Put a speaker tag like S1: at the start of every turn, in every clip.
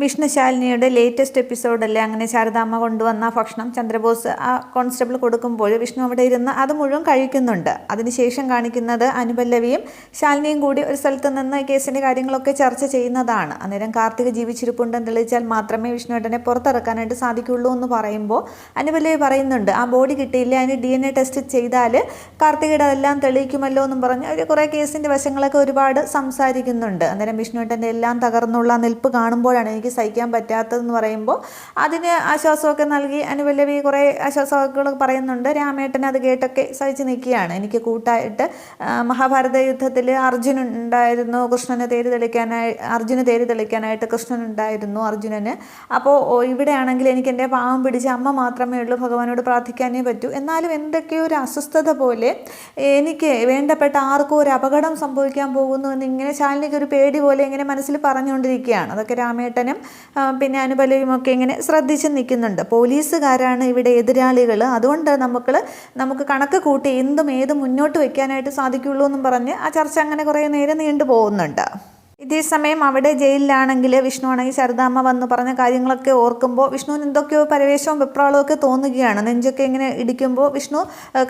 S1: വിഷ്ണുശാലിനിയുടെ latest എപ്പിസോഡല്ലേ അങ്ങനെ ശാരദാമ്മ കൊണ്ടുവന്ന ഭക്ഷണം ചന്ദ്രബോസ് ആ കോൺസ്റ്റബിൾ കൊടുക്കുമ്പോൾ വിഷ്ണു അവിടെ ഇരുന്ന് അത് മുഴുവൻ കഴിക്കുന്നുണ്ട്. അതിനുശേഷം കാണിക്കുന്നത് അനുപല്ലവിയും ശാലിനിയും കൂടി ഒരു സ്ഥലത്ത് നിന്ന് കേസിന്റെ കാര്യങ്ങളൊക്കെ ചർച്ച ചെയ്യുന്നതാണ്. അന്നേരം കാർത്തിക ജീവിച്ചിരിപ്പുണ്ടെന്ന് തെളിയിച്ചാൽ മാത്രമേ വിഷ്ണുവേട്ടനെ പുറത്തിറക്കാനായിട്ട് സാധിക്കുള്ളൂ എന്ന് പറയുമ്പോൾ അനുപല്ലവി പറയുന്നുണ്ട് ആ ബോഡി കിട്ടിയില്ല? അതിന് ഡി എൻ എ ടെസ്റ്റ് ചെയ്താൽ കാർത്തികയുടെ അതെല്ലാം തെളിയിക്കുമല്ലോ എന്നും പറഞ്ഞ് അവർ കുറേ കേസിന്റെ വശങ്ങളൊക്കെ ഒരുപാട് സംസാരിക്കുന്നുണ്ട്. അന്നേരം വിഷ്ണുവേട്ടന്റെ എല്ലാം തകർന്നുള്ള നിൽപ്പ് കാണുമ്പോഴാണ് എനിക്ക് സഹിക്കാൻ പറ്റാത്തതെന്ന് പറയുമ്പോൾ അതിന് ആശ്വാസമൊക്കെ നൽകി അനുപല്ലവി കുറേ ആശ്വാസമൊക്കെ പറയുന്നുണ്ട്. രാമേട്ടൻ അത് കേട്ടൊക്കെ സഹിച്ച് നിൽക്കുകയാണ്. എനിക്ക് കൂട്ടായിട്ട് മഹാഭാരത യുദ്ധത്തിൽ അർജുൻ ഉണ്ടായിരുന്നു. കൃഷ്ണനെ തേര് തെളിക്കാനായി അർജുന് തേര് തെളിക്കാനായിട്ട് കൃഷ്ണൻ ഉണ്ടായിരുന്നു അർജുനന്. അപ്പോൾ ഇവിടെയാണെങ്കിൽ എനിക്ക് എന്റെ പാവം പിടിച്ച അമ്മ മാത്രമേ ഉള്ളൂ. ഭഗവാനോട് പ്രാർത്ഥിക്കാനേ പറ്റൂ. എന്നാലും എന്തൊക്കെയോ ഒരു അസ്വസ്ഥത പോലെ എനിക്ക് വേണ്ടപ്പെട്ട ആർക്കും ഒരു അപകടം സംഭവിക്കാൻ പോകുന്നു എന്ന് ഇങ്ങനെ ശാലിനിക്ക് ഒരു പേടി പോലെ ഇങ്ങനെ മനസ്സിൽ പറഞ്ഞുകൊണ്ടിരിക്കുകയാണ്. അതൊക്കെ രാമേട്ടനും ആ, പിന്നെ ഒക്കെ ഇങ്ങനെ ശ്രദ്ധിച്ച് നിൽക്കുന്നുണ്ട്. പോലീസുകാരാണ് ഇവിടെ എതിരാളികൾ അതുകൊണ്ട് നമുക്ക് നമുക്ക് കണക്ക് കൂട്ടി എന്തും ഏതും മുന്നോട്ട് വയ്ക്കാനായിട്ട് സാധിക്കുള്ളൂ എന്നും പറഞ്ഞ് ആ ചർച്ച അങ്ങനെ കുറേ നേരം നീണ്ടു പോകുന്നുണ്ട് ഇതേ സമയം അവിടെ ജയിലിലാണെങ്കിൽ വിഷ്ണു ആണെങ്കിൽ ശരദാമ്മ വന്ന് പറഞ്ഞ കാര്യങ്ങളൊക്കെ ഓർക്കുമ്പോൾ വിഷ്ണുവിന് എന്തൊക്കെയോ പരവേശവും വെപ്രാളവും ഒക്കെ തോന്നുകയാണ്. നെഞ്ചൊക്കെ ഇങ്ങനെ ഇടിക്കുമ്പോൾ വിഷ്ണു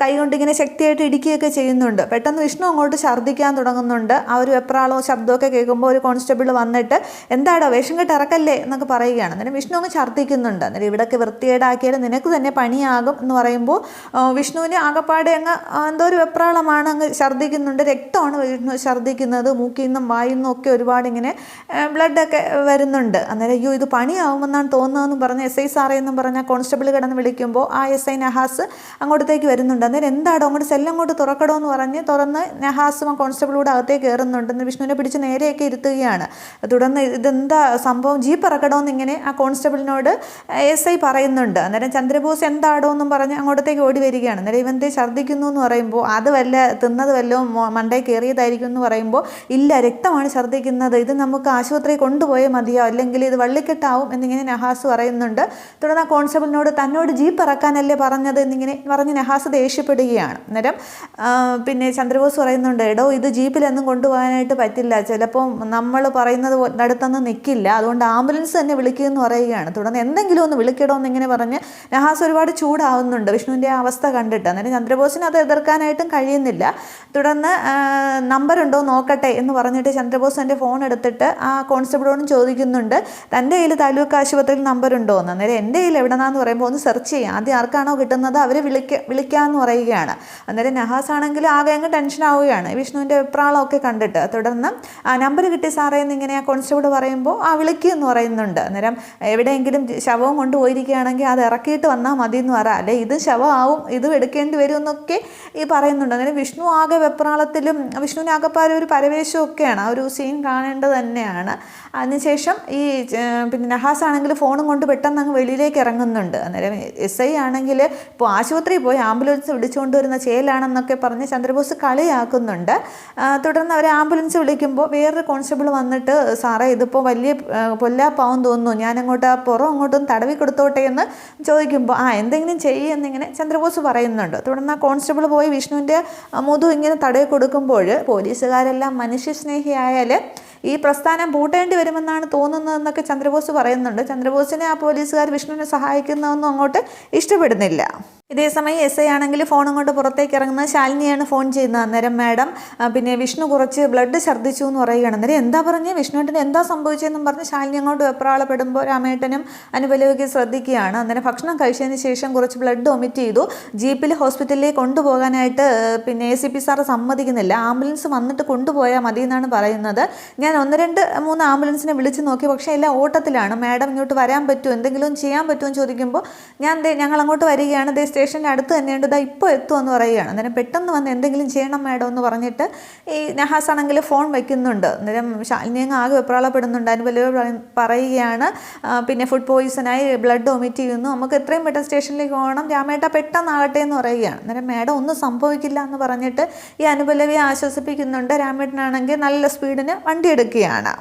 S1: കൈകൊണ്ട് ഇങ്ങനെ ശക്തിയായിട്ട് ഇടിക്കുകയൊക്കെ ചെയ്യുന്നുണ്ട്. പെട്ടെന്ന് വിഷ്ണു അങ്ങോട്ട് ഛർദ്ദിക്കാൻ തുടങ്ങുന്നുണ്ട്. ആ ഒരു വെപ്രാളോ ശബ്ദമൊക്കെ കേൾക്കുമ്പോൾ ഒരു കോൺസ്റ്റബിൾ വന്നിട്ട് എന്താടോ വേഷം കെട്ട് ഇറക്കല്ലേ എന്നൊക്കെ പറയുകയാണ്. അന്നേരം വിഷ്ണു അങ്ങ് ഛർദ്ദിക്കുന്നുണ്ട്. അന്നേരം ഇവിടൊക്കെ വൃത്തികേടാക്കിയാൽ നിനക്ക് തന്നെ പണിയാകും എന്ന് പറയുമ്പോൾ വിഷ്ണുവിന് ആകപ്പാടെ അങ്ങ് എന്തോ ഒരു വെപ്രാളമാണ് അങ്ങ് ഛർദ്ദിക്കുന്നുണ്ട്. രക്തമാണ് വിഷ്ണു ഛർദ്ദിക്കുന്നത്. മൂക്കിൽ നിന്നും വായിൽ നിന്നും ഒക്കെ ഒരുപാട് ഇങ്ങനെ ബ്ലഡൊക്കെ വരുന്നുണ്ട്. അന്നേരം അയ്യോ ഇത് പണിയാവുമെന്നാണ് തോന്നുന്നതെന്ന് പറഞ്ഞ് എസ് ഐ സാറേ എന്നും പറഞ്ഞ കോൺസ്റ്റബിൾ കിടന്ന് വിളിക്കുമ്പോൾ ആ എസ് ഐ നഹാസ് അങ്ങോട്ടത്തേക്ക് വരുന്നുണ്ട്. അന്നേരം എന്താടോ അങ്ങോട്ട് സെല്ല് അങ്ങോട്ട് തുറക്കടോ എന്ന് പറഞ്ഞ് തുറന്ന് നഹാസും ആ കോൺസ്റ്റബിളൂടെ അകത്തേക്ക് കയറുന്നുണ്ട് എന്ന് വിഷ്ണുവിനെ പിടിച്ച് നേരെയൊക്കെ ഇരുത്തുകയാണ്. തുടർന്ന് ഇതെന്താ സംഭവം? ജീപ്പ് ഇറക്കടോ എന്നിങ്ങനെ ആ കോൺസ്റ്റബിളിനോട് എസ് ഐ പറയുന്നുണ്ട്. അന്നേരം ചന്ദ്രബോസ് എന്താടോ എന്നും പറഞ്ഞ് അങ്ങോട്ടത്തേക്ക് ഓടി വരികയാണ്. അന്നേരം ഇവന്തേ ഛർദ്ദിക്കുന്നു എന്ന് പറയുമ്പോൾ അത് വല്ല തിന്നത് വല്ലതും മണ്ടേ കയറിയതായിരിക്കും എന്ന് പറയുമ്പോൾ ഇല്ല രക്തമാണ് ഛർദ്ദിക്കുന്നത്. ഇത് നമുക്ക് ആശുപത്രി കൊണ്ടുപോയേ മതിയോ? അല്ലെങ്കിൽ ഇത് വള്ളിക്കെട്ടാവും എന്നിങ്ങനെ നഹാസ് പറയുന്നുണ്ട്. തുടർന്ന് ആ കോൺസ്റ്റബിളിനോട് തന്നോട് ജീപ്പ് ഇറക്കാനല്ലേ പറഞ്ഞത് എന്നിങ്ങനെ പറഞ്ഞ് നഹാസ് ദേഷ്യപ്പെടുകയാണ്. അന്നേരം പിന്നെ ചന്ദ്രബോസ് പറയുന്നുണ്ട് എടോ ഇത് ജീപ്പിലൊന്നും കൊണ്ടുപോകാനായിട്ട് പറ്റില്ല. ചിലപ്പോൾ നമ്മൾ പറയുന്നത് അടുത്തൊന്നും നിൽക്കില്ല അതുകൊണ്ട് ആംബുലൻസ് തന്നെ വിളിക്കുമെന്ന് പറയുകയാണ്. തുടർന്ന് എന്തെങ്കിലും ഒന്ന് വിളിക്കടോ എന്നിങ്ങനെ പറഞ്ഞ് നഹാസ് ഒരുപാട് ചൂടാവുന്നുണ്ട്. വിഷ്ണുവിന്റെ ആ അവസ്ഥ കണ്ടിട്ട്. അന്നേരം ചന്ദ്രബോസിന് അത് എതിർക്കാനായിട്ടും കഴിയുന്നില്ല. തുടർന്ന് നമ്പർ ഉണ്ടോ നോക്കട്ടെ എന്ന് പറഞ്ഞിട്ട് ചന്ദ്രബോസ് ഫോൺ എടുത്തിട്ട് ആ കോൺസ്റ്റബിളോടും ചോദിക്കുന്നുണ്ട് തന്റെ കയ്യിൽ താലൂക്ക് ആശുപത്രിയിൽ നമ്പർ ഉണ്ടോ? എന്ന്. അന്നേരം എന്റെ കയ്യിൽ എവിടെന്നാന്ന് പറയുമ്പോൾ ഒന്ന് സെർച്ച് ചെയ്യാം. ആദ്യം ആർക്കാണോ കിട്ടുന്നത് അവരെ വിളിക്ക വിളിക്കാമെന്ന് പറയുകയാണ്. അന്നേരം നഹാസ് ആണെങ്കിൽ ആകെ അങ്ങ് ടെൻഷൻ ആവുകയാണ്. വിഷ്ണുവിന്റെ അഭിപ്രായമൊക്കെ കണ്ടിട്ട്. തുടർന്ന് ആ നമ്പർ കിട്ടി സാറേ എന്ന് ഇങ്ങനെ ആ കോൺസ്റ്റബിൾ പറയുമ്പോൾ ആ വിളിക്കുക എന്ന് പറയുന്നുണ്ട്. അന്നേരം എവിടെയെങ്കിലും ശവം കൊണ്ടുപോയിരിക്കുകയാണെങ്കിൽ അത് ഇറക്കിയിട്ട് വന്നാൽ മതി എന്ന് പറ. അല്ലെ ഇത് ശവമാവും ഇത് എടുക്കേണ്ടി വരും എന്നൊക്കെ ഈ പറയുന്നുണ്ട്. അങ്ങനെ വിഷ്ണു ആകെ വെപ്രാളത്തിലും വിഷ്ണുവിന് ആകെപ്പാരെ ഒരു പരവേശവും ഒക്കെയാണ് ആ ഒരു സീൻ കാണേണ്ടത് തന്നെയാണ്. അതിനുശേഷം ഈ പിന്നെ നഹാസ് ആണെങ്കിൽ ഫോണും കൊണ്ട് പെട്ടെന്ന് അങ്ങ് വെളിയിലേക്ക് ഇറങ്ങുന്നുണ്ട്. അന്നേരം എസ് ഐ ആണെങ്കിൽ ഇപ്പോൾ ആശുപത്രിയിൽ പോയി ആംബുലൻസ് വിളിച്ചുകൊണ്ട് വരുന്ന ചേലാണെന്നൊക്കെ പറഞ്ഞ് ചന്ദ്രബോസ് കളിയാക്കുന്നുണ്ട്. തുടർന്ന് അവർ ആംബുലൻസ് വിളിക്കുമ്പോൾ വേറൊരു കോൺസ്റ്റബിൾ വന്നിട്ട് സാറേ ഇതിപ്പോൾ വലിയ പൊല്ലാപ്പാവും തോന്നുന്നു. ഞാനങ്ങോട്ട് പുറം അങ്ങോട്ടൊന്ന് തടവി കൊടുത്തോട്ടെ എന്ന് ചോദിക്കുമ്പോൾ ആ എന്തെങ്കിലും ചെയ്യുമെന്നിങ്ങനെ ചന്ദ്രബോസ് പറയുന്നുണ്ട്. തുടർന്ന് ആ കോൺസ്റ്റബിൾ പോയി വിഷ്ണുവിന്റെ മുതു ഇങ്ങനെ തടവി കൊടുക്കുമ്പോൾ പോലീസുകാരെല്ലാം മനുഷ്യസ്നേഹിയായാൽ ഈ പ്രസ്ഥാനം പൂട്ടേണ്ടി വരുമെന്നാണ് തോന്നുന്നതെന്നൊക്കെ ചന്ദ്രബോസ് പറയുന്നുണ്ട്. ചന്ദ്രബോസിനെ ആ പോലീസുകാർ വിഷ്ണുവിനെ സഹായിക്കുന്നതൊന്നും അങ്ങോട്ട് ഇഷ്ടപ്പെടുന്നില്ല. ഇതേസമയം എസ് ഐ ആണെങ്കിൽ ഫോണും കൊണ്ട് പുറത്തേക്ക് ഇറങ്ങുന്ന ശാലിനിയാണ് ഫോൺ ചെയ്യുന്നത് അന്നേരം മാഡം. പിന്നെ വിഷ്ണു കുറച്ച് ബ്ലഡ് ഛർദ്ദിച്ചു എന്ന് പറയുകയാണ്. അന്നേരം എന്താ പറഞ്ഞ്? വിഷ്ണുവേട്ടന് എന്താ സംഭവിച്ചതെന്നും പറഞ്ഞ് ശാലിനി അങ്ങോട്ട് വെപ്രാളപ്പെടുമ്പോൾ രാമേട്ടനും അനുപലവിക്ക് ശ്രദ്ധിക്കുകയാണ്. അന്നേരം ഭക്ഷണം കഴിച്ചതിന് ശേഷം കുറച്ച് ബ്ലഡ് ഒമിറ്റ് ചെയ്തു. ജീപ്പിൽ ഹോസ്പിറ്റലിലേക്ക് കൊണ്ടുപോകാനായിട്ട് പിന്നെ എ സി പി സാറ് സമ്മതിക്കുന്നില്ല. ആംബുലൻസ് വന്നിട്ട് കൊണ്ടുപോയാൽ മതി എന്നാണ് പറയുന്നത്. ഞാൻ ഒന്ന് രണ്ട് മൂന്ന് ആംബുലൻസിനെ വിളിച്ച് നോക്കി. പക്ഷേ എല്ലാം ഓട്ടത്തിലാണ്. മാഡം ഇങ്ങോട്ട് വരാൻ പറ്റുമോ? എന്തെങ്കിലും ചെയ്യാൻ പറ്റുമോ എന്ന് ചോദിക്കുമ്പോൾ ഞാൻ ഞങ്ങൾ അങ്ങോട്ട് വരികയാണ്. ദേ സ്റ്റേഷന്റെ അടുത്ത് തന്നെയുണ്ട്. ഇതാ ഇപ്പോൾ എത്തുമെന്ന് പറയുകയാണ്. അന്നേരം പെട്ടെന്ന് വന്ന് എന്തെങ്കിലും ചെയ്യണം മാഡം എന്ന് പറഞ്ഞിട്ട് ഈ നഹാസ് ആണെങ്കിൽ ഫോൺ വയ്ക്കുന്നുണ്ട്. അന്നേരം ശാലിനി അങ്ങ് ആകെ വെപ്രാളപ്പെടുന്നുണ്ട്. വലിയ പറയുകയാണ്. പിന്നെ ഫുഡ് പോയിസണായി ബ്ലഡ് ഒമിറ്റ് ചെയ്യുന്നു. നമുക്ക് എത്രയും പെട്ടെന്ന് സ്റ്റേഷനിലേക്ക് പോകണം. രാമേട്ട പെട്ടെന്നാകട്ടെ എന്ന് പറയുകയാണ്. അന്നേരം മാഡം ഒന്നും സംഭവിക്കില്ല എന്ന് പറഞ്ഞിട്ട് ഈ അനുപല്ലവിയെ ആശ്വസിപ്പിക്കുന്നുണ്ട്. രാമേട്ടനാണെങ്കിൽ നല്ല സ്പീഡിന് വണ്ടി എടുക്കുകയാണ്.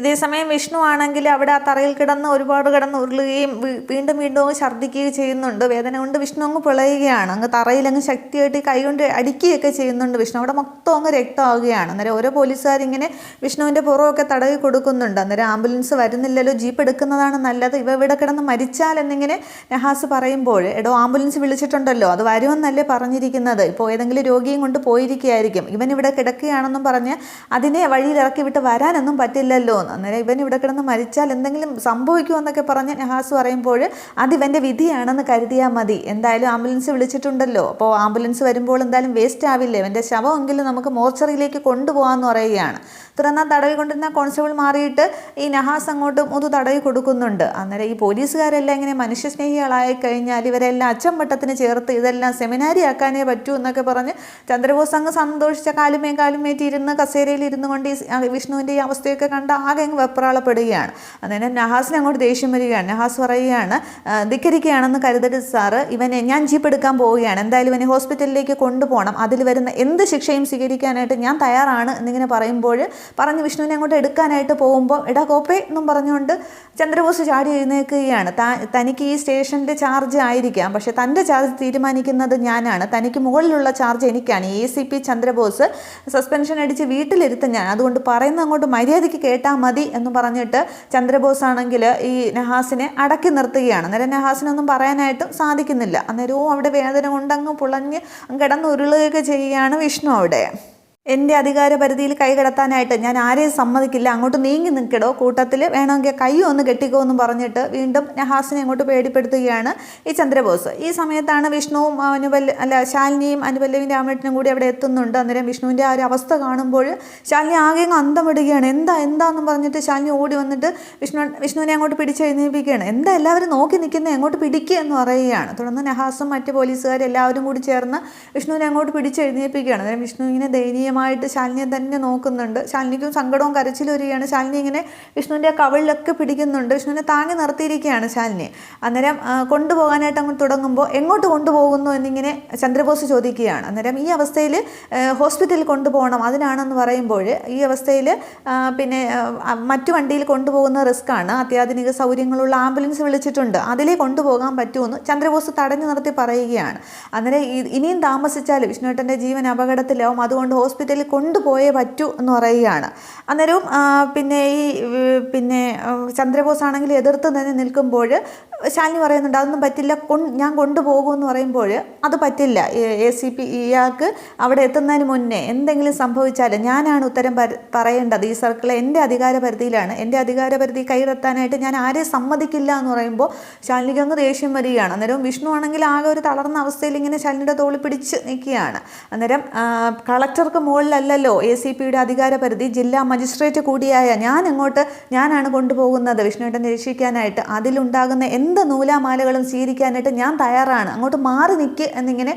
S1: ഇതേസമയം വിഷ്ണു ആണെങ്കിൽ അവിടെ ആ തറയിൽ കിടന്ന് ഒരുപാട് കിടന്ന് ഉരുളുകയും വീണ്ടും വീണ്ടും അങ്ങ് ഛർദ്ദിക്കുകയും ചെയ്യുന്നുണ്ട്. വേദന കൊണ്ട് വിഷ്ണു അങ്ങ് പിളയുകയാണ്. അങ്ങ് തറയിൽ അങ്ങ് ശക്തിയായിട്ട് കൈകൊണ്ട് അടിക്കുകയൊക്കെ ചെയ്യുന്നുണ്ട് വിഷ്ണു. അവിടെ മൊത്തം അങ്ങ് രക്തമാവുകയാണ്. അന്നേരം ഓരോ പോലീസുകാരിങ്ങനെ വിഷ്ണുവിന്റെ പുറമൊക്കെ തടവി കൊടുക്കുന്നുണ്ട്. അന്നേരം ആംബുലൻസ് വരുന്നില്ലല്ലോ ജീപ്പ് എടുക്കുന്നതാണ് നല്ലത്. ഇവ ഇവിടെ കിടന്ന് മരിച്ചാൽ എന്നിങ്ങനെ നഹാസ് പറയുമ്പോൾ എടോ ആംബുലൻസ് വിളിച്ചിട്ടുണ്ടല്ലോ അത് വരുമെന്നല്ലേ പറഞ്ഞിരിക്കുന്നത്. ഇപ്പോൾ ഏതെങ്കിലും രോഗിയും കൊണ്ട് പോയിരിക്കുകയായിരിക്കും. ഇവൻ ഇവിടെ കിടക്കുകയാണെന്നും പറഞ്ഞ് അതിനെ വഴിയിൽ ഇറക്കി വിട്ട് വരാനൊന്നും പറ്റില്ലല്ലോ. എന്ന് അന്നേരം ഇവൻ ഇവിടെ കിടന്ന് മരിച്ചാൽ എന്തെങ്കിലും സംഭവിക്കുമെന്നൊക്കെ പറഞ്ഞ് നഹാസ് പറയുമ്പോൾ അത് ഇവന്റെ വിധിയാണെന്ന് കരുതിയാൽ മതി. എന്തായാലും ആംബുലൻസ് വിളിച്ചിട്ടുണ്ടല്ലോ. അപ്പോൾ ആംബുലൻസ് വരുമ്പോൾ എന്തായാലും വേസ്റ്റ് ആവില്ലേ? ഇവന്റെ ശവമെങ്കിലും നമുക്ക് മോർച്ചറിയിലേക്ക് കൊണ്ടുപോകാമെന്ന് പറയുകയാണ്. തുടർന്ന് ആ തടവി കൊണ്ടിരുന്ന കോൺസ്റ്റബിൾ മാറിയിട്ട് ഈ നഹാസ് അങ്ങോട്ട് മുതു തടവി കൊടുക്കുന്നുണ്ട്. അന്നേരം ഈ പോലീസുകാരെല്ലാം ഇങ്ങനെ മനുഷ്യസ്നേഹികളായി കഴിഞ്ഞാൽ ഇവരെല്ലാം അച്ചം വട്ടത്തിന് ചേർത്ത് ഇതെല്ലാം സെമിനാരി ആക്കാനേ പറ്റൂ എന്നൊക്കെ പറഞ്ഞ് ചന്ദ്രബോസ് അങ്ങ് സന്തോഷിച്ച കാലുമേ കാലുമേറ്റി ഇരുന്ന് കസേരയിൽ ഇരുന്നു കൊണ്ട് ഈ വിഷ്ണുവിന്റെ ഈ അവസ്ഥയൊക്കെ കണ്ട് ആകെ അങ്ങ് വെപ്രാളപ്പെടുകയാണ്. അന്നേരം നഹാസിനെ അങ്ങോട്ട് ദേഷ്യം വരികയാണ്. നഹാസ് പറയുകയാണ് "ആ, ധിക്കരിക്കുകയാണെന്ന് കരുതരുത് സാറ്. ഇവനെ ഞാൻ ജീപ്പ് എടുക്കാൻ പോവുകയാണ്. എന്തായാലും ഇവനെ ഹോസ്പിറ്റലിലേക്ക് കൊണ്ടുപോകണം. അതിൽ വരുന്ന എന്ത് ശിക്ഷയും സ്വീകരിക്കാനായിട്ട് ഞാൻ തയ്യാറാണ് എന്നിങ്ങനെ പറയുമ്പോൾ പറഞ്ഞ് വിഷ്ണുവിനെ അങ്ങോട്ട് എടുക്കാനായിട്ട് പോകുമ്പോൾ എടാ കോപ്പേ എന്നും പറഞ്ഞുകൊണ്ട് ചന്ദ്രബോസ് ചാടി എഴുന്നേൽക്കുകയാണ്. തനിക്ക് ഈ സ്റ്റേഷന്റെ ചാർജ് ആയിരിക്കാം. പക്ഷേ തന്റെ ചാർജ് തീരുമാനിക്കുന്നത് ഞാനാണ്. തനിക്ക് മുകളിലുള്ള ചാർജ് എനിക്കാണ്. A C P Chandrabose suspension അടിച്ച് വീട്ടിലിരുത്ത ഞാൻ. അതുകൊണ്ട് പറയുന്ന അങ്ങോട്ട് മര്യാദയ്ക്ക് കേട്ടാൽ മതി എന്ന് പറഞ്ഞിട്ട് ചന്ദ്രബോസ് ആണെങ്കിൽ ഈ നഹാസിനെ അടക്കി നിർത്തുകയാണ്. അന്നേരം നഹാസിനൊന്നും പറയാനായിട്ടും സാധിക്കുന്നില്ല. അന്നേരവും അവിടെ വേദന കൊണ്ടങ്ങ് പുളഞ്ഞ് കിടന്ന് ഉരുളുകയൊക്കെ ചെയ്യുകയാണ് വിഷ്ണു അവിടെ. എന്റെ അധികാര പരിധിയിൽ ഞാൻ ആരെയും സമ്മതിക്കില്ല. അങ്ങോട്ട് നീങ്ങി നിൽക്കടോ. കൂട്ടത്തിൽ വേണമെങ്കിൽ കൈ ഒന്ന് കെട്ടിക്കോ എന്ന് പറഞ്ഞിട്ട് വീണ്ടും നഹാസിനെ അങ്ങോട്ട് പേടിപ്പെടുത്തുകയാണ് ഈ ചന്ദ്രബോസ്. ഈ സമയത്താണ് വിഷ്ണുവും അനുപല്ല അല്ല ശാലിനിയും അനുപല്ലവിയും രാമേട്ടനും കൂടി അവിടെ എത്തുന്നുണ്ട്. അന്നേരം വിഷ്ണുവിന്റെ ആ ഒരു അവസ്ഥ കാണുമ്പോൾ ശാലിനി ആകെ അന്തം ഇടുകയാണ് എന്താ എന്താന്ന് പറഞ്ഞിട്ട് ശാലിനി ഓടി വന്നിട്ട് വിഷ്ണു വിഷ്ണുവിനെ അങ്ങോട്ട് പിടിച്ചെഴുന്നേൽപ്പിക്കുകയാണ്. എന്താ എല്ലാവരും നോക്കി നിൽക്കുന്നത് അങ്ങോട്ട് പിടിക്കുക എന്ന് പറയുകയാണ്. തുടർന്ന് നഹാസും മറ്റ് പോലീസുകാരും എല്ലാവരും കൂടി ചേർന്ന് വിഷ്ണുവിനെ അങ്ങോട്ട് പിടിച്ചെഴുന്നേൽപ്പിക്കുകയാണ്. അന്നേരം വിഷ്ണു ഇങ്ങനെ ദയനീയമായിട്ട് ശാലിനിയെ തന്നെ നോക്കുന്നുണ്ട്. ശാലിനിക്കും സങ്കടവും കരച്ചിലും വരികയാണ് ശാലിനി ഇങ്ങനെ വിഷ്ണുവിന്റെ കവിളിലൊക്കെ പിടിക്കുന്നുണ്ട്. വിഷ്ണുവിനെ താങ്ങി നിർത്തിയിരിക്കുകയാണ് ശാലിനി. അന്നേരം കൊണ്ടുപോകാനായിട്ട് അങ്ങോട്ട് തുടങ്ങുമ്പോൾ എങ്ങോട്ട് കൊണ്ടുപോകുന്നു എന്നിങ്ങനെ ചന്ദ്രബോസ് ചോദിക്കുകയാണ്. അന്നേരം ഈ അവസ്ഥയിൽ ഹോസ്പിറ്റലിൽ കൊണ്ടുപോകണം അതിനാണെന്ന് പറയുമ്പോൾ ഈ അവസ്ഥയിൽ പിന്നെ മറ്റു വണ്ടിയിൽ കൊണ്ടുപോകുന്ന റിസ്ക്കാണ്. അത്യാധുനിക സൗകര്യങ്ങളുള്ള ആംബുലൻസ് വിളിച്ചിട്ടുണ്ട്. അതിലേ കൊണ്ടുപോകാൻ പറ്റുമെന്ന് ചന്ദ്രബോസ് തടഞ്ഞു നിർത്തി പറയുകയാണ്. അന്നേരം ഇനിയും താമസിച്ചാൽ വിഷ്ണുവേട്ടന്റെ ജീവൻ അപകടത്തിലാവും. അതുകൊണ്ട് ഹോസ്പിറ്റലിൽ കൊണ്ടുപോയേ പറ്റൂ എന്ന് പറയുകയാണ്. അന്നേരവും പിന്നെ ഈ പിന്നെ ചന്ദ്രബോസ് ആണെങ്കിൽ എതിർത്ത് തന്നെ നിൽക്കുമ്പോൾ ശാലിനി പറയുന്നുണ്ട് അതൊന്നും പറ്റില്ല ഞാൻ കൊണ്ടുപോകുമെന്ന് പറയുമ്പോൾ അത് പറ്റില്ല. എ സി പി ഇയാൾക്ക് അവിടെ എത്തുന്നതിന് മുന്നേ എന്തെങ്കിലും സംഭവിച്ചാൽ ഞാനാണ് ഉത്തരം പറയേണ്ടത്. ഈ സർക്കിൾ എന്റെ അധികാര പരിധിയിലാണ് എന്റെ അധികാര പരിധി കൈവെത്താനായിട്ട് ഞാൻ ആരെയും സമ്മതിക്കില്ല എന്ന് പറയുമ്പോൾ ശാലിനിക്ക് അങ്ങ് ദേഷ്യം വരികയാണ്. അന്നേരം വിഷ്ണു ആണെങ്കിൽ ആകെ ഒരു തളർന്ന അവസ്ഥയിൽ ഇങ്ങനെ ശാലിനിയുടെ തോളി പിടിച്ച് നിൽക്കുകയാണ്. അന്നേരം കളക്ടർക്ക് മുകളിലല്ലല്ലോ എ സി പിയുടെ അധികാര പരിധി ജില്ലാ മജിസ്ട്രേറ്റ് കൂടിയായ ഞാൻ അങ്ങോട്ട് ഞാനാണ് കൊണ്ടുപോകുന്നത്? വിഷ്ണുവിനെ നിരീക്ഷിക്കാനായിട്ട് അതിലുണ്ടാകുന്ന എന്ത് നൂലാമാലകളും സ്വീകരിക്കാനായിട്ട് ഞാൻ തയ്യാറാണ്. അങ്ങോട്ട് മാറി നിൽക്ക് എന്നിങ്ങനെ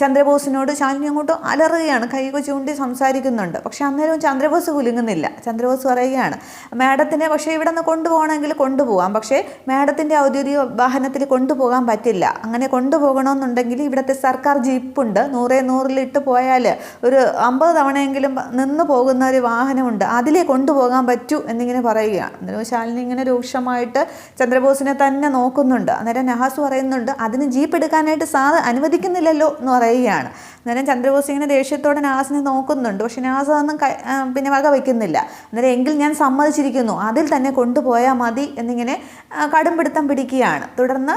S1: ചന്ദ്രബോസിനോട് ശാലിനി അങ്ങോട്ട് അലറുകയാണ്. കൈകൊ ചൂണ്ടി സംസാരിക്കുന്നുണ്ട്. പക്ഷെ അന്നേരവും ചന്ദ്രബോസ് കുലുങ്ങുന്നില്ല. ചന്ദ്രബോസ് പറയുകയാണ് മാഡത്തിനെ പക്ഷേ ഇവിടെ നിന്ന് കൊണ്ടുപോകണമെങ്കിൽ കൊണ്ടുപോകാം പക്ഷേ മാഡത്തിന്റെ ഔദ്യോഗിക വാഹനത്തിൽ കൊണ്ടുപോകാൻ പറ്റില്ല. അങ്ങനെ കൊണ്ടുപോകണമെന്നുണ്ടെങ്കിൽ ഇവിടുത്തെ സർക്കാർ ജീപ്പുണ്ട്. നൂറേ നൂറിലിട്ട് പോയാൽ ഒരു അമ്പത് തവണയെങ്കിലും നിന്ന് പോകുന്ന ഒരു വാഹനമുണ്ട്. അതിലേ കൊണ്ടുപോകാൻ പറ്റൂ എന്നിങ്ങനെ പറയുകയാണ്. അന്നേരം ശാലിനി ഇങ്ങനെ രൂക്ഷമായിട്ട് ചന്ദ്രബോസിനെ തന്നെ നോക്കുന്നുണ്ട്. അന്നേരം നഹാസ് പറയുന്നുണ്ട് അതിന് ജീപ്പ് എടുക്കാനായിട്ട് സാധ അനുവദിക്കുന്നില്ലല്ലോ എന്ന് പറയുകയാണ്. അന്നേരം ചന്ദ്രബോസ് ഇങ്ങനെ ദേഷ്യത്തോടെ നഹാസിനെ നോക്കുന്നുണ്ട്. പക്ഷെ നഹാസ് അതൊന്നും പിന്നെ വക വയ്ക്കുന്നില്ല അന്നേരം എങ്കിൽ ഞാൻ സമ്മതിച്ചിരിക്കുന്നു. അതിൽ തന്നെ കൊണ്ടുപോയാൽ മതി എന്നിങ്ങനെ കടുംപിടുത്തം പിടിക്കുകയാണ്. തുടർന്ന്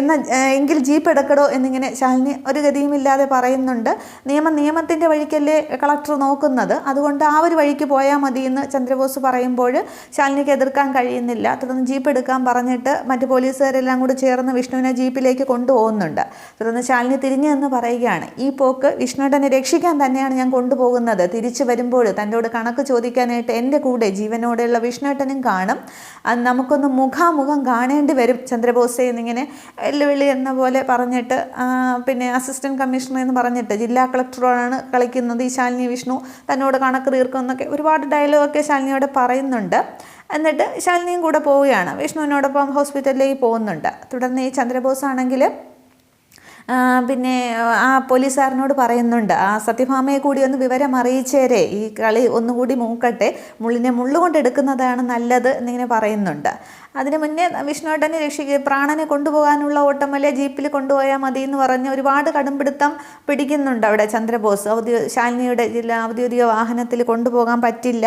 S1: എന്ന എങ്കിൽ ജീപ്പ് എടുക്കടോ എന്നിങ്ങനെ ശാലിനി ഒരു ഗതിയുമില്ലാതെ പറയുന്നുണ്ട്. നിയമം നിയമത്തിന്റെ വഴിക്കല്ലേ കളക്ടർ നോക്കുന്നത്. അതുകൊണ്ട് ആ ഒരു വഴിക്ക് പോയാൽ മതി എന്ന് ചന്ദ്രബോസ് പറയുമ്പോൾ ശാലിനിക്ക് എതിർക്കാൻ കഴിയുന്നില്ല. തുടർന്ന് ജീപ്പ് എടുക്കാൻ പറഞ്ഞിട്ട് മറ്റ് പോലീസുകാരെല്ലാം കൂടി ചേർന്ന് വിഷ്ണുവിനെ ജീപ്പിലേക്ക് കൊണ്ടുപോകുന്നുണ്ട്. തുടർന്ന് ശാലിനി തിരിഞ്ഞു എന്ന് പറയുകയാണ് ഈ പോക്ക് വിഷ്ണുവിനെ രക്ഷിക്കാൻ തന്നെയാണ് ഞാൻ കൊണ്ടുപോകുന്നത്. തിരിച്ചു വരുമ്പോൾ തന്നോട് കണക്ക് ചോദിക്കാനായിട്ട് എന്റെ കൂടെ ജീവനോടെയുള്ള വിഷ്ണുവേട്ടനും കാണും. നമുക്കൊന്ന് മുഖാമുഖം കാണേണ്ടി വരും ചന്ദ്രബോസെ എന്നിങ്ങനെ വെല്ലുവിളി എന്ന പോലെ പറഞ്ഞിട്ട് പിന്നെ അസിസ്റ്റന്റ് കമ്മീഷണർ എന്ന് പറഞ്ഞിട്ട് ജില്ലാ കളക്ടറോടാണ് കളിക്കുന്നത് ഈ ശാലിനി വിഷ്ണു തന്നോട് കണക്ക് തീർക്കുമെന്നൊക്കെ ഒരുപാട് ഡയലോഗൊക്കെ ശാലിനിയോട് പറയുന്നുണ്ട്. എന്നിട്ട് ശാലിനിയും കൂടെ പോവുകയാണ്. വിഷ്ണുവിനോടൊപ്പം ഹോസ്പിറ്റലിലേക്ക് പോകുന്നുണ്ട്. തുടർന്ന് ഈ ചന്ദ്രബോസ് ആണെങ്കിൽ പിന്നെ ആ പോലീസുകാരനോട് പറയുന്നുണ്ട് ആ സത്യഭാമയെ കൂടി ഒന്ന് വിവരം അറിയിച്ചേരെ. ഈ കളി ഒന്നുകൂടി മൂക്കട്ടെ. മുള്ളിനെ മുള്ളുകൊണ്ട് എടുക്കുന്നതാണ് നല്ലത് എന്നിങ്ങനെ പറയുന്നുണ്ട്. അതിന് മുന്നേ വിഷ്ണുവേട്ടനെ രക്ഷിക്കുക പ്രാണനെ കൊണ്ടുപോകാനുള്ള ഓട്ടമല്ലേ ജീപ്പിൽ കൊണ്ടുപോയാൽ മതി എന്ന് പറഞ്ഞ് ഒരുപാട് കടുംപിടുത്തം പിടിക്കുന്നുണ്ട് അവിടെ ചന്ദ്രബോസ്. ഔദ്യോ ശാലിനിയുടെ ജില്ലാ ഔദ്യോഗിക വാഹനത്തിൽ കൊണ്ടുപോകാൻ പറ്റില്ല.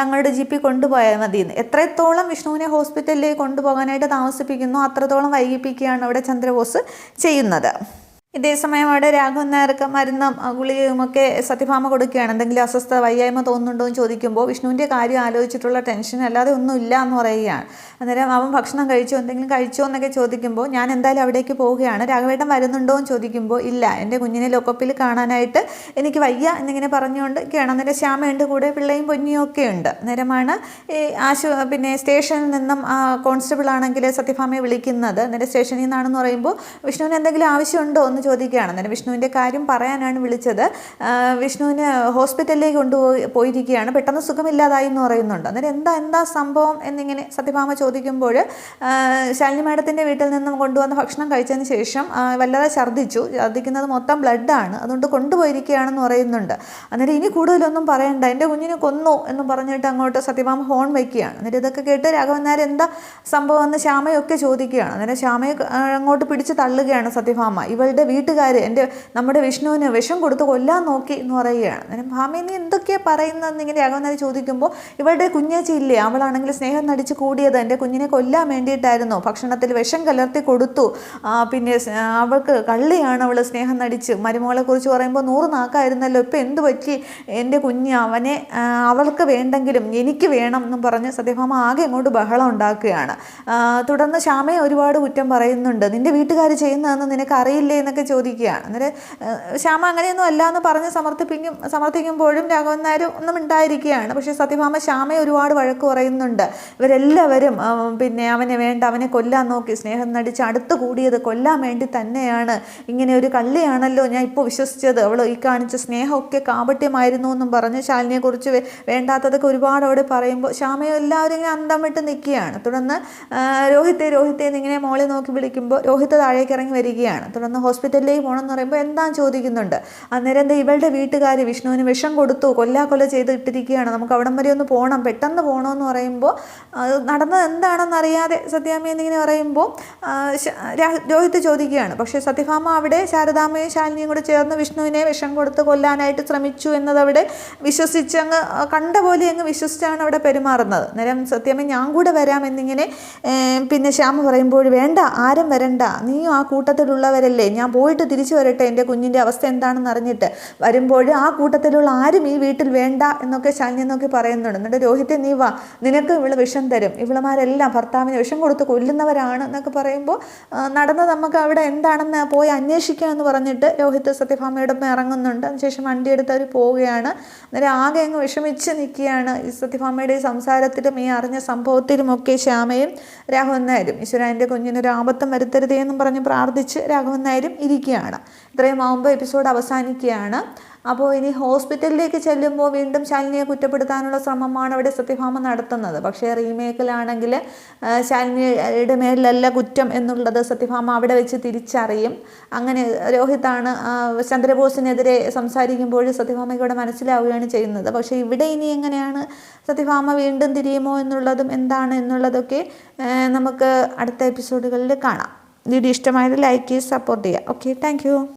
S1: തങ്ങളുടെ ജീപ്പിൽ കൊണ്ടുപോയാൽ മതി എന്ന്. എത്രത്തോളം വിഷ്ണുവിനെ ഹോസ്പിറ്റലിലേക്ക് കൊണ്ടുപോകാനായിട്ട് താമസിപ്പിക്കുന്നു അത്രത്തോളം വൈകിപ്പിക്കുകയാണ് അവിടെ ചന്ദ്രബോസ് ചെയ്യുന്നത്. ഇതേസമയം അവിടെ രാഘവൻ നായർക്ക് മരുന്നും ആ, ഗുളികയും ഒക്കെ സത്യഭാമ കൊടുക്കുകയാണ്. എന്തെങ്കിലും അസ്വസ്ഥ വയ്യായ്മ തോന്നുന്നുണ്ടോ എന്ന് ചോദിക്കുമ്പോൾ വിഷ്ണുവിന്റെ കാര്യം ആലോചിച്ചിട്ടുള്ള ടെൻഷൻ അല്ലാതെ ഒന്നും ഇല്ല എന്ന് പറയുകയാണ്. അന്നേരം അവൻ ഭക്ഷണം കഴിച്ചോ എന്തെങ്കിലും കഴിച്ചോ എന്നൊക്കെ ചോദിക്കുമ്പോൾ ഞാൻ എന്തായാലും അവിടേക്ക് പോവുകയാണ്. രാഘവേട്ടൻ വരുന്നുണ്ടോ എന്ന് ചോദിക്കുമ്പോൾ ഇല്ല എന്റെ കുഞ്ഞിനെ ലോക്കപ്പിൽ കാണാനായിട്ട് എനിക്ക് വയ്യ എന്നിങ്ങനെ പറഞ്ഞുകൊണ്ട് ഒക്കെയാണ് അന്നേരം ശ്യാമയുണ്ട് കൂടെ പിള്ളയും പൊന്നിയും ഒക്കെ ഉണ്ട്. അന്നേരമാണ് ഈ ആശു പിന്നെ സ്റ്റേഷനിൽ നിന്നും കോൺസ്റ്റബിൾ ആണെങ്കിൽ സത്യഭാമയെ വിളിക്കുന്നത്. അന്നേരം സ്റ്റേഷനിൽ നിന്നാണെന്ന് പറയുമ്പോൾ വിഷ്ണുവിന് എന്തെങ്കിലും ആവശ്യമുണ്ടോ? എന്ന് ചോദിക്കുകയാണ്. അന്നേരം വിഷ്ണുവിന്റെ കാര്യം പറയാനാണ് വിളിച്ചത്. വിഷ്ണുവിന് ഹോസ്പിറ്റലിലേക്ക് കൊണ്ടുപോയി പോയിരിക്കുകയാണ്. പെട്ടെന്ന് സുഖമില്ലാതായി എന്ന് പറയുന്നുണ്ട്. അന്നേരം എന്താ എന്താ സംഭവം എന്നിങ്ങനെ സത്യഭാമ ചോദിക്കുമ്പോൾ ശാലിനി മാഡത്തിന്റെ വീട്ടിൽ നിന്നും കൊണ്ടുവന്ന ഭക്ഷണം കഴിച്ചതിന് ശേഷം വല്ലാതെ ഛർദ്ദിച്ചു. ഛർദ്ദിക്കുന്നത് മൊത്തം ബ്ലഡാണ്. അതുകൊണ്ട് കൊണ്ടുപോയിരിക്കുകയാണെന്ന് പറയുന്നുണ്ട്. അന്നേരം ഇനി കൂടുതലൊന്നും പറയണ്ട. എന്റെ കുഞ്ഞിനെ കൊന്നു എന്ന് പറഞ്ഞിട്ട് അങ്ങോട്ട് സത്യഭാമ ഹോൺ വയ്ക്കുകയാണ്. എന്നിട്ട് ഇതൊക്കെ കേട്ട് രാഘവൻ നായർ എന്താ സംഭവം എന്ന് ശ്യാമയൊക്കെ ചോദിക്കുകയാണ്. അന്നേരം ശ്യാമയെ അങ്ങോട്ട് പിടിച്ച് തള്ളുകയാണ് സത്യഭാമ. ഇവളുടെ വീട്ടുകാർ എന്റെ നമ്മുടെ വിഷ്ണുവിന് വിഷം കൊടുത്ത് കൊല്ലാൻ നോക്കി എന്ന് പറയുകയാണ്. അന്നേരം ഭാമി നീ എന്തൊക്കെയാണ് പറയുന്നതെന്ന് ഇങ്ങനെ രാഘവൻ ചോദിക്കുമ്പോൾ ഇവളുടെ കുഞ്ഞേച്ചി ഇല്ലേ? അവളാണെങ്കിൽ സ്നേഹം നടിച്ച് കൂടിയത് എന്റെ കുഞ്ഞിനെ കൊല്ലാൻ വേണ്ടിയിട്ടായിരുന്നു. ഭക്ഷണത്തിൽ വിഷം കലർത്തി കൊടുത്തു. പിന്നെ അവൾക്ക് കള്ളിയാണ് അവൾ സ്നേഹം നടിച്ച്. മരുമകളെക്കുറിച്ച് പറയുമ്പോൾ നൂറ് നാക്കായിരുന്നല്ലോ. ഇപ്പം എന്ത് പറ്റി? എന്റെ കുഞ്ഞ് അവനെ അവൾക്ക് വേണ്ടെങ്കിലും എനിക്ക് വേണം എന്നും പറഞ്ഞ് സത്യഭാമ ആകെ ഇങ്ങോട്ട് ബഹളം ഉണ്ടാക്കുകയാണ്. തുടർന്ന് ശ്യാമയെ ഒരുപാട് കുറ്റം പറയുന്നുണ്ട്. നിന്റെ വീട്ടുകാർ ചെയ്യുന്നതെന്ന് നിനക്ക് അറിയില്ലേ എന്നൊക്കെ ചോദിക്കുകയാണ് അന്നേരം ശ്യാമ അങ്ങനെയൊന്നും അല്ല എന്ന് പറഞ്ഞ് സമർത്ഥിപ്പിക്കും സമർത്ഥിക്കുമ്പോഴും രാഘവൻ നായർ ഒന്നും ഉണ്ടായിരിക്കുകയാണ് പക്ഷേ സത്യഭാമ ശ്യാമയെ ഒരുപാട് വഴക്ക് പറയുന്നുണ്ട്. ഇവരെല്ലാവരും പിന്നെ അവനെ വേണ്ട അവനെ കൊല്ലാൻ നോക്കി സ്നേഹം നടിച്ച് അടുത്ത് കൂടിയത് കൊല്ലാൻ വേണ്ടി തന്നെയാണ്. ഇങ്ങനെ ഒരു കള്ളിയാണല്ലോ ഞാൻ ഇപ്പോൾ വിശ്വസിച്ചത്. അവൾ ഈ കാണിച്ച സ്നേഹമൊക്കെ കാപട്യമായിരുന്നു എന്നും പറഞ്ഞ് ശാലിനിയെക്കുറിച്ച് വേണ്ടാത്തതൊക്കെ ഒരുപാട് അവിടെ പറയുമ്പോൾ ശ്യാമയും എല്ലാവരും ഇങ്ങനെ അന്തം വിട്ട് നിൽക്കുകയാണ്. തുടർന്ന് രോഹിത്തെ രോഹിത്തെ എന്നിങ്ങനെ മോളെ നോക്കി വിളിക്കുമ്പോൾ രോഹിത്ത് താഴേക്ക് ഇറങ്ങി വരികയാണ്. തുടർന്ന് ഹോസ്പിറ്റലിലേക്ക് പോകണമെന്ന് പറയുമ്പോൾ എന്താ ചോദിക്കുന്നുണ്ട്. അന്നേരം എന്താ ഇവളുടെ വീട്ടുകാർ വിഷ്ണുവിന് വിഷം കൊടുത്തു കൊല്ലാക്കൊല ചെയ്ത് ഇട്ടിരിക്കുകയാണ്. നമുക്ക് അവിടം വരെ ഒന്ന് പോകണം പെട്ടെന്ന് പോകണമെന്ന് പറയുമ്പോൾ നടന്നത് എന്താണെന്ന് അറിയാതെ സത്യാമ്മ എന്നിങ്ങനെ പറയുമ്പോൾ രോഹിത്ത് ചോദിക്കുകയാണ്. പക്ഷേ സത്യഭാമ അവിടെ ശാരദാമ്മയും ശാലിനിയും കൂടെ ചേർന്ന് വിഷ്ണുവിനെ വിഷം കൊടുത്ത് കൊല്ലാനായിട്ട് ശ്രമിച്ചു എന്നത് അവിടെ വിശ്വസിച്ച് അങ്ങ് കണ്ട പോലെ അങ്ങ് വിശ്വസിച്ചാണ് അവിടെ പെരുമാറുന്നത്. നേരം സത്യാമ്മ ഞാൻ കൂടെ വരാം എന്നിങ്ങനെ പിന്നെ ശ്യാമ പറയുമ്പോൾ വേണ്ട ആരും വരണ്ട. നീയും ആ കൂട്ടത്തിലുള്ളവരല്ലേ. ഞാൻ പോയിട്ട് തിരിച്ചു വരട്ടെ? എന്റെ കുഞ്ഞിന്റെ അവസ്ഥ എന്താണെന്ന് അറിഞ്ഞിട്ട് വരുമ്പോൾ ആ കൂട്ടത്തിലുള്ള ആരും ഈ വീട്ടിൽ വേണ്ട എന്നൊക്കെ ശാലിനി എന്നൊക്കെ പറയുന്നുണ്ട്. എന്നിട്ട് രോഹിത്തെ നീ വാ നിനക്ക് ഇവൾ വിഷം തരും. ഇവളമാരെല്ലാം ഭർത്താവിന് വിഷം കൊടുത്ത് കൊല്ലുന്നവരാണ് എന്നൊക്കെ പറയുമ്പോൾ നടന്ന് നമുക്ക് അവിടെ എന്താണെന്ന് പോയി അന്വേഷിക്കാം എന്ന് പറഞ്ഞിട്ട് രോഹിത്ത് സത്യഭാമയുടെ ഒപ്പം ഇറങ്ങുന്നുണ്ട്. അതിനുശേഷം വണ്ടി എടുത്ത് അവർ പോവുകയാണ്. അന്നേരം ആകെ അങ്ങ് വിഷമിച്ച് നിൽക്കുകയാണ് ഈ സത്യഭാമയുടെ ഈ സംസാരത്തിലും ഈ അറിഞ്ഞ സംഭവത്തിലുമൊക്കെ ശ്യാമയും രാഘവൻ നായരും. ഈശ്വര എന്റെ കുഞ്ഞിനൊരു ആപത്തം വരുത്തരുതേ എന്നും പറഞ്ഞ് പ്രാർത്ഥിച്ച് രാഘവൻ നായരും ഇരിക്കുകയാണ്. ഇത്രയും ആകുമ്പോൾ എപ്പിസോഡ് അവസാനിക്കുകയാണ്. അപ്പോൾ ഇനി ഹോസ്പിറ്റലിലേക്ക് ചെല്ലുമ്പോൾ വീണ്ടും ശാലിനിയെ കുറ്റപ്പെടുത്താനുള്ള ശ്രമമാണ് അവിടെ സത്യഭാമ നടത്തുന്നത്. പക്ഷേ റീമേക്കിലാണെങ്കിൽ ശാലിനിയുടെ മേലിലല്ല കുറ്റം എന്നുള്ളത് സത്യഭാമ അവിടെ വെച്ച് തിരിച്ചറിയും. അങ്ങനെ രോഹിത്താണ് ചന്ദ്രബോസിനെതിരെ സംസാരിക്കുമ്പോൾ സത്യഭാമയ്ക്ക് ഇവിടെ മനസ്സിലാവുകയാണ് ചെയ്യുന്നത്. പക്ഷേ ഇവിടെ ഇനി എങ്ങനെയാണ് സത്യഭാമ വീണ്ടും തിരിയുമോ എന്നുള്ളതും എന്താണ് എന്നുള്ളതൊക്കെ നമുക്ക് അടുത്ത എപ്പിസോഡുകളിൽ കാണാം. വീഡിയോ ഇഷ്ടമായത് ലൈക്ക് ചെയ്ത് സപ്പോർട്ട് ചെയ്യുക ഓക്കെ താങ്ക്